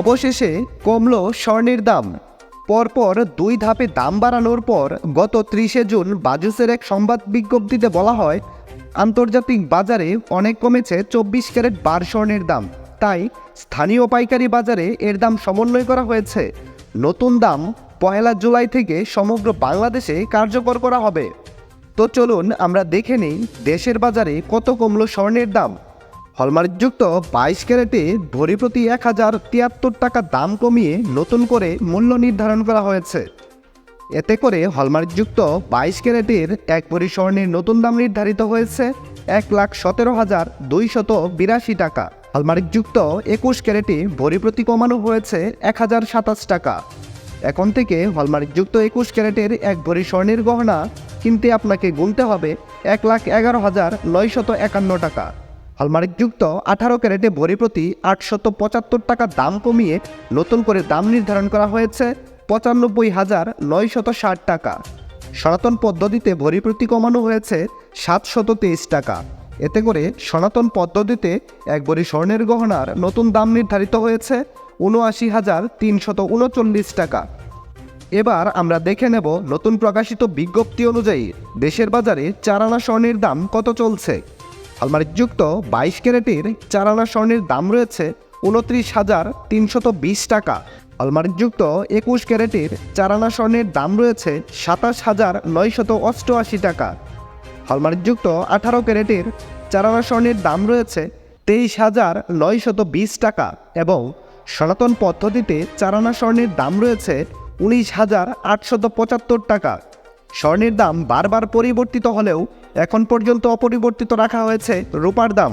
অবশেষে কমল স্বর্ণের দাম। পরপর দুই ধাপে দাম বাড়ানোর পর গত ত্রিশে জুন বাজুসের এক সংবাদ বিজ্ঞপ্তিতে বলা হয়, আন্তর্জাতিক বাজারে অনেক কমেছে চব্বিশ ক্যারেট বার স্বর্ণের দাম। তাই স্থানীয় পাইকারি বাজারে এর দাম সমন্বয় করা হয়েছে। নতুন দাম পয়লা জুলাই থেকে সমগ্র বাংলাদেশে কার্যকর করা হবে। তো চলুন আমরা দেখে নিই দেশের বাজারে কত কমলো স্বর্ণের দাম। হলমার্কযুক্ত বাইশ ক্যারেটে ভরি প্রতি এক হাজার তিয়াত্তর টাকা দাম কমিয়ে নতুন করে মূল্য নির্ধারণ করা হয়েছে। এতে করে হলমার্কযুক্ত বাইশ ক্যারেটের এক ভরি নতুন দাম নির্ধারিত হয়েছে এক লাখ সতেরো হাজার দুইশত বিরাশি টাকা। হলমার্কযুক্ত একুশ ক্যারেটে ভরি প্রতি কমানো হয়েছে এক হাজার সাতাশ টাকা। এখন থেকে হলমার্কযুক্ত একুশ ক্যারেটের এক ভরি স্বর্ণের গহনা কিনতে আপনাকে গুনতে হবে এক লাখ এগারো হাজার নয়শত একান্ন টাকা। হলমার্কযুক্ত আঠারো ক্যারেটে ভরি প্রতি আটশত পঁচাত্তর টাকা দাম কমিয়ে নতুন করে দাম নির্ধারণ করা হয়েছে পঁচানব্বই হাজার নয়শত ষাট টাকা। সনাতন পদ্ধতিতে ভরি প্রতি কমানো হয়েছে সাতশত তেইশ টাকা। এতে করে সনাতন পদ্ধতিতে এক ভরি স্বর্ণের গহনার নতুন দাম নির্ধারিত হয়েছে উনআশি হাজার তিনশত উনচল্লিশ টাকা। এবার আমরা দেখে নেব নতুন প্রকাশিত বিজ্ঞপ্তি অনুযায়ী দেশের বাজারে চারানা স্বর্ণের দাম কত চলছে। হলমার্কযুক্ত বাইশ ক্যারেটের চারানা স্বর্ণের দাম রয়েছে উনত্রিশ হাজার তিনশত বিশ টাকা। হলমার্কযুক্ত একুশ ক্যারেটের চারানা স্বর্ণের দাম রয়েছে সাতাশ হাজার নয়শত অষ্টআশি টাকা। হলমার্কযুক্ত আঠারো ক্যারেটের চারানা স্বর্ণের দাম রয়েছে তেইশ হাজার নয়শত বিশ টাকা এবং সনাতন পদ্ধতিতে চারানা স্বর্ণের দাম রয়েছে উনিশ হাজার আটশত পঁচাত্তর টাকা। স্বর্ণের দাম বারবার পরিবর্তিত হলেও এখন পর্যন্ত অপরিবর্তিত রাখা হয়েছে রূপার দাম।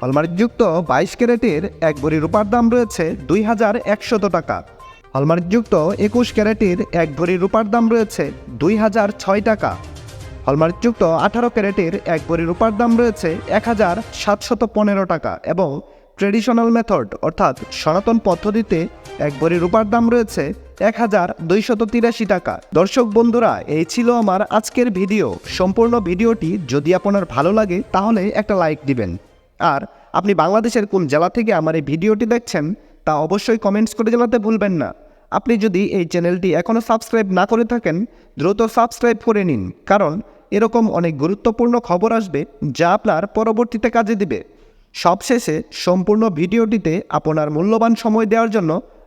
হলমার্কযুক্ত বাইশ ক্যারেটের এক ভরি রূপার দাম রয়েছে দুই হাজার একশত টাকা। হলমার্কযুক্ত একুশ ক্যারেটের এক ভরি রূপার দাম রয়েছে দুই হাজার ছয় টাকা। হলমার্কযুক্ত আঠারো ক্যারেটের এক ভরি রূপার দাম রয়েছে এক হাজার সাতশত পনেরো টাকা এবং ট্রেডিশনাল মেথড অর্থাৎ সনাতন পদ্ধতিতে এক ভরি রূপার দাম রয়েছে এক হাজার দুইশত তিরাশি টাকা। দর্শক বন্ধুরা, এই ছিল আমার আজকের ভিডিও। সম্পূর্ণ ভিডিওটি যদি আপনার ভালো লাগে, তাহলে একটা লাইক দিবেন। আর আপনি বাংলাদেশের কোন জেলা থেকে আমার এই ভিডিওটি দেখছেন, তা অবশ্যই কমেন্টস করে জানাতে ভুলবেন না। আপনি যদি এই চ্যানেলটি এখনও সাবস্ক্রাইব না করে থাকেন, দ্রুত সাবস্ক্রাইব করে নিন, কারণ এরকম অনেক গুরুত্বপূর্ণ খবর আসবে যা আপনার পরবর্তীতে কাজে দিবে। সবশেষে সম্পূর্ণ ভিডিওটিতে আপনার মূল্যবান সময় দেওয়ার জন্য